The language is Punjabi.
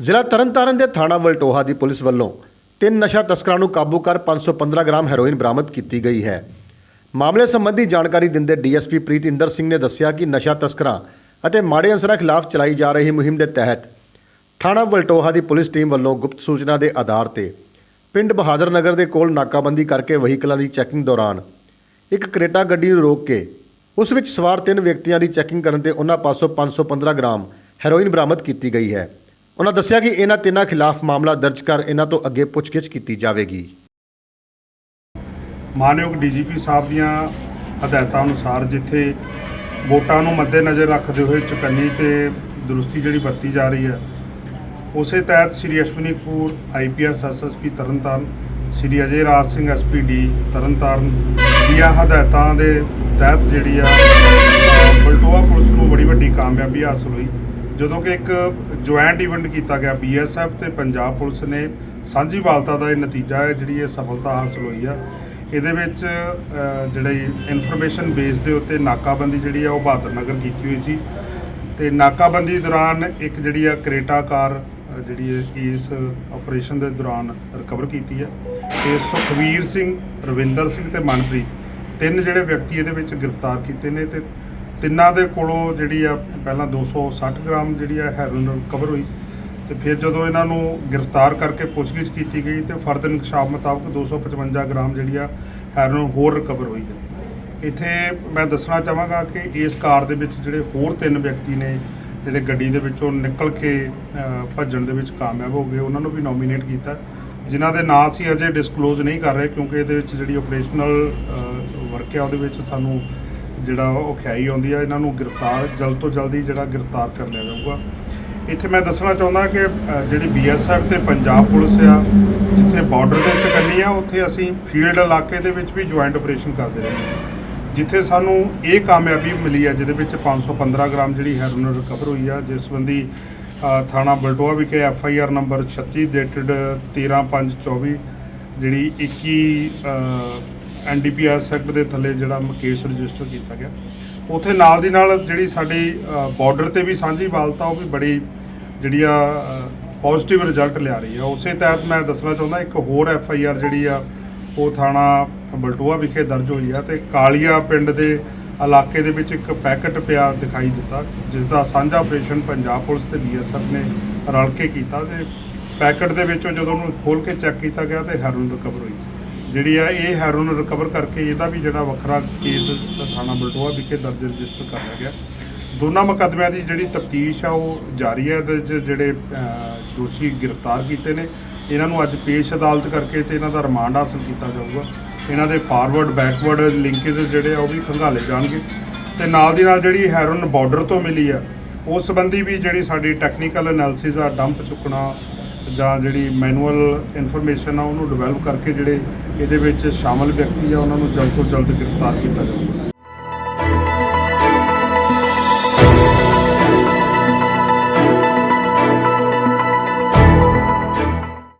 ਜ਼ਿਲ੍ਹਾ ਤਰਨਤਾਰਨ ਦੇ ਥਾਣਾ ਵਲਟੋਹਾ ਦੀ ਪੁਲਿਸ ਵੱਲੋਂ ਤਿੰਨ ਨਸ਼ਾ ਤਸਕਰਾਂ ਨੂੰ ਕਾਬੂ ਕਰ 515 ਗ੍ਰਾਮ ਹੈਰੋਇਨ ਬਰਾਮਦ ਕੀਤੀ ਗਈ ਹੈ। ਮਾਮਲੇ ਸੰਬੰਧੀ ਜਾਣਕਾਰੀ ਦਿੰਦੇ ਡੀਐਸਪੀ ਪ੍ਰੀਤਿੰਦਰ ਸਿੰਘ ਨੇ ਦੱਸਿਆ ਕਿ ਨਸ਼ਾ ਤਸਕਰਾਂ ਅਤੇ ਮਾੜੇ ਅਨਸਰਾਂ ਖਿਲਾਫ ਚਲਾਈ ਜਾ ਰਹੀ ਮੁਹਿੰਮ ਦੇ ਤਹਿਤ ਥਾਣਾ ਵਲਟੋਹਾ ਦੀ ਪੁਲਿਸ ਟੀਮ ਵੱਲੋਂ ਗੁਪਤ ਸੂਚਨਾ ਦੇ ਆਧਾਰ ਤੇ ਪਿੰਡ ਬਹਾਦਰ ਨਗਰ ਦੇ ਕੋਲ ਨਾਕਾਬੰਦੀ ਕਰਕੇ ਵਹੀਕਲਾਂ ਦੀ ਚੈਕਿੰਗ ਦੌਰਾਨ ਇੱਕ ਕਰੇਟਾ ਗੱਡੀ ਨੂੰ ਰੋਕ ਕੇ ਉਸ ਵਿੱਚ ਸਵਾਰ ਤਿੰਨ ਵਿਅਕਤੀਆਂ ਦੀ ਚੈਕਿੰਗ ਕਰਨ ਤੇ ਉਹਨਾਂ ਪਾਸੋਂ 515 ਗ੍ਰਾਮ ਹੈਰੋਇਨ ਬਰਾਮਦ ਕੀਤੀ ਗਈ ਹੈ। ਉਹਨਾਂ ਦੱਸਿਆ ਕਿ ਇਹਨਾਂ ਤਿੰਨਾਂ ਖਿਲਾਫ ਮਾਮਲਾ ਦਰਜ ਕਰ ਇਹਨਾਂ ਤੋਂ ਅੱਗੇ ਪੁੱਛਗਿੱਛ ਕੀਤੀ ਜਾਵੇਗੀ। ਮਾਨਯੋਗ ਡੀਜੀਪੀ ਸਾਹਿਬ ਦੀਆਂ ਹਦਾਇਤਾਂ ਅਨੁਸਾਰ ਜਿੱਥੇ ਵੋਟਾਂ ਨੂੰ ਮੱਦੇਨਜ਼ਰ ਰੱਖਦੇ ਹੋਏ ਚੁਕੰਨੀ ਤੇ ਦਰੁਸਤੀ ਜਿਹੜੀ ਵਰਤੀ ਜਾ ਰਹੀ ਹੈ ਉਸੇ ਤਹਿਤ Shri Ashwani Kapoor IPS SSP Tarn Taran Shri Ajay Raj Singh SPD Tarn Taran ਦੀਆਂ ਹਦਾਇਤਾਂ ਦੇ ਤਹਿਤ ਜਿਹੜੀ ਆ ਅ, ਬਲਟੋਆ ਪੁਲਿਸ ਨੂੰ ਬੜੀ ਵੱਡੀ ਕਾਮਯਾਬੀ ਹਾਸਲ ਹੋਈ। ਜਦੋਂ ਕਿ ਇੱਕ ਜੁਆਇੰਟ ਇਵੈਂਟ ਕੀਤਾ ਗਿਆ ਬੀਐਸਐਫ ਤੇ ਪੰਜਾਬ ਪੁਲਿਸ ਨੇ ਸਾਂਝੀ ਵਾਲਤਾ ਦਾ ਇਹ ਨਤੀਜਾ ਹੈ, ਜਿਹੜੀ ਇਹ ਸਫਲਤਾ ਹਾਸਲ ਹੋਈ ਆ। ਇਹਦੇ ਵਿੱਚ ਜਿਹੜੀ ਇਨਫੋਰਮੇਸ਼ਨ ਬੇਸ ਦੇ ਉੱਤੇ ਨਾਕਾਬੰਦੀ ਜਿਹੜੀ ਆ, ਉਹ ਬਹਾਦਰ ਨਗਰ ਕੀਤੀ ਹੋਈ ਸੀ। ਤੇ ਨਾਕਾਬੰਦੀ ਦੌਰਾਨ ਇੱਕ ਜਿਹੜੀ ਆ ਕਰੇਟਾ ਕਾਰ ਜਿਹੜੀ ਹੈ ਇਸ ਆਪਰੇਸ਼ਨ ਦੇ ਦੌਰਾਨ ਰਿਕਵਰ ਕੀਤੀ ਹੈ ਤੇ ਸੁਖਵੀਰ ਸਿੰਘ, ਰਵਿੰਦਰ ਸਿੰਘ ਤੇ ਮਨਪ੍ਰੀਤ, ਤਿੰਨ ਜਿਹੜੇ ਵਿਅਕਤੀ ਇਹਦੇ ਵਿੱਚ ਗ੍ਰਿਫਤਾਰ ਕੀਤੇ ਨੇ ਤੇ ਤਿੰਨਾਂ ਦੇ ਕੋਲੋਂ ਜਿਹੜੀ ਆ ਪਹਿਲਾਂ 260 ਗ੍ਰਾਮ ਜਿਹੜੀ ਆ ਹੈਰੋਇਨ ਰਿਕਵਰ ਹੋਈ ਤੇ ਫਿਰ ਜਦੋਂ ਇਹਨਾਂ ਨੂੰ ਗ੍ਰਿਫਤਾਰ ਕਰਕੇ ਪੁੱਛਗਿੱਛ ਕੀਤੀ ਗਈ ਤੇ ਫਰਦ ਇਨਕਸ਼ਾਫ ਮੁਤਾਬਕ 255 ਗ੍ਰਾਮ ਜਿਹੜੀ ਆ ਹੈਰੋਇਨ ਹੋਰ ਰਿਕਵਰ ਹੋਈ ਹੈ। ਇੱਥੇ ਮੈਂ ਦੱਸਣਾ ਚਾਹਾਂਗਾ ਕਿ ਇਸ ਕਾਰ ਦੇ ਵਿੱਚ ਜਿਹੜੇ ਹੋਰ ਤਿੰਨ ਵਿਅਕਤੀ ਨੇ ਜਿਹੜੇ ਗੱਡੀ ਦੇ ਵਿੱਚੋਂ ਨਿਕਲ ਕੇ ਭੱਜਣ ਦੇ ਵਿੱਚ ਕਾਮਯਾਬ ਹੋ ਗਏ, ਉਹਨਾਂ ਨੂੰ ਵੀ ਨੋਮੀਨੇਟ ਕੀਤਾ। ਜਿਨ੍ਹਾਂ ਦੇ ਨਾਂ ਅਸੀਂ ਅਜੇ ਡਿਸਕਲੋਜ਼ ਨਹੀਂ ਕਰ ਰਹੇ ਕਿਉਂਕਿ ਇਹਦੇ ਵਿੱਚ ਜਿਹੜੀ ਆਪਰੇਸ਼ਨਲ ਵਰਕ ਹੈ ਉਹਦੇ ਵਿੱਚ ਸਾਨੂੰ ਜਿਹੜਾ ਉਹ ਖਿਆਈ ਆਉਂਦੀ ਆ ਇਹਨਾਂ ਨੂੰ ਗ੍ਰਿਫਤਾਰ ਜਲਦ ਤੋਂ ਜਲਦੀ ਜਿਹੜਾ ਗ੍ਰਿਫਤਾਰ ਕਰ ਲਿਆ ਜਾਊਗਾ। ਇੱਥੇ ਮੈਂ ਦੱਸਣਾ ਚਾਹੁੰਦਾ ਕਿ ਅ, ਜਿਹੜੀ ਬੀਐਸਐਫ ਤੇ ਪੰਜਾਬ ਪੁਲਿਸ ਆ ਜਿੱਥੇ ਬਾਰਡਰ ਦੇ ਚਕੰਨੀ ਆ ਉੱਥੇ ਅਸੀਂ ਫੀਲਡ ਇਲਾਕੇ ਦੇ ਵਿੱਚ ਵੀ ਜੁਆਇੰਟ ਆਪਰੇਸ਼ਨ ਕਰਦੇ ਰਹੇ ਹਾਂ। ਜਿੱਥੇ ਸਾਨੂੰ ਇਹ ਕਾਮਯਾਬੀ ਮਿਲੀ ਆ ਜਿਹਦੇ ਵਿੱਚ 515 ਗ੍ਰਾਮ ਜਿਹੜੀ ਹੈਰੋਇਨ ਰਿਕਵਰ ਹੋਈ ਆ ਜਿਸ ਸੰਬੰਧੀ ਥਾਣਾ ਬਲਟੋਆ ਵਿਖੇ F I R number 36 dated 13524 ਜਿਹੜੀ 21 ਐਨਡੀਪੀਐਸ ਐਕਟ ਦੇ ਥੱਲੇ ਜਿਹੜਾ ਕੇਸ ਰਜਿਸਟਰ ਕੀਤਾ ਗਿਆ। ਉਥੇ ਨਾਲ ਦੀ ਨਾਲ ਜਿਹੜੀ ਸਾਡੀ ਬਾਰਡਰ ਤੇ ਵੀ ਸਾਂਝੀ ਵਾਲਤਾ ਉਹ ਵੀ ਬੜੀ ਜਿਹੜੀ ਆ ਪੋਜ਼ਿਟਿਵ ਰਿਜ਼ਲਟ ਲਿਆ ਰਹੀ ਆ। ਉਸੇ ਤਹਿਤ ਮੈਂ ਦੱਸਣਾ ਚਾਹੁੰਦਾ, ਇੱਕ ਹੋਰ ਐਫ ਆਈ ਆਰ ਜਿਹੜੀ ਆ, ਉਹ ਥਾਣਾ ਬਲਟੋਆ ਵਿਖੇ ਦਰਜ ਹੋਈ ਆ ਤੇ ਕਾਲੀਆ ਪਿੰਡ ਦੇ ਇਲਾਕੇ ਦੇ ਵਿੱਚ ਇੱਕ ਪੈਕਟ ਪਿਆ ਦਿਖਾਈ ਦਿੱਤਾ ਜਿਸ ਦਾ ਸਾਂਝਾ ਆਪਰੇਸ਼ਨ ਪੰਜਾਬ ਪੁਲਿਸ ਤੇ ਬੀਐਸਐਫ ਨੇ ਰਲ ਕੇ ਕੀਤਾ ਤੇ ਪੈਕਟ ਦੇ ਵਿੱਚੋਂ ਜਦੋਂ ਉਹਨੂੰ ਖੋਲ ਕੇ ਚੈੱਕ ਕੀਤਾ ਗਿਆ ਤੇ ਹੈਰੋਇਨ ਰਿਕਵਰ ਹੋਈ। ਜਿਹੜੀ ਆ, ਇਹ ਹੈਰੋਨ ਰਿਕਵਰ ਕਰਕੇ ਇਹਦਾ ਵੀ ਜਿਹੜਾ ਵੱਖਰਾ ਕੇਸ ਥਾਣਾ ਬਲਟੋਆ ਵਿਖੇ ਦਰਜ ਰਜਿਸਟਰ ਕਰ ਲਿਆ ਗਿਆ। ਦੋਨਾਂ ਮੁਕੱਦਮਿਆਂ ਦੀ ਜਿਹੜੀ ਤਫਤੀਸ਼ ਆ, ਉਹ ਜਾਰੀ ਹੈ ਇਹਦੇ 'ਚ ਜਿਹੜੇ ਦੋਸ਼ੀ ਗ੍ਰਿਫਤਾਰ ਕੀਤੇ ਨੇ। ਇਹਨਾਂ ਨੂੰ ਅੱਜ ਪੇਸ਼ ਅਦਾਲਤ ਕਰਕੇ ਤੇ ਇਹਨਾਂ ਦਾ ਰਿਮਾਂਡ ਹਾਸਲ ਕੀਤਾ ਜਾਊਗਾ। ਇਹਨਾਂ ਦੇ ਫਾਰਵਰਡ ਬੈਕਵਰਡ ਲਿੰਕੇਜ ਜਿਹੜੇ ਆ, ਉਹ ਵੀ ਖੰਗਾਲੇ ਜਾਣਗੇ। ਤੇ ਨਾਲ ਦੀ ਨਾਲ ਜਿਹੜੀ ਹੈਰੋਨ ਬਾਰਡਰ ਤੋਂ ਮਿਲੀ ਆ, ਉਸ ਸੰਬੰਧੀ ਵੀ ਜਿਹੜੀ ਸਾਡੀ ਟੈਕਨੀਕਲ ਐਨਾਲਿਸਿਸ ਆ ਡੰਪ ਚੁੱਕਣਾ ਜਾਂ ਜਿਹੜੀ ਮੈਨੂਅਲ ਇਨਫੋਰਮੇਸ਼ਨ ਆ ਉਹਨੂੰ ਡਿਵੈਲਪ ਕਰਕੇ ਜਿਹੜੇ ਇਹਦੇ ਵਿੱਚ ਸ਼ਾਮਲ ਵਿਅਕਤੀ ਆ, ਉਹਨਾਂ ਨੂੰ ਜਲਦ ਤੋਂ ਜਲਦ ਗ੍ਰਿਫਤਾਰ ਕੀਤਾ ਜਾਊਗਾ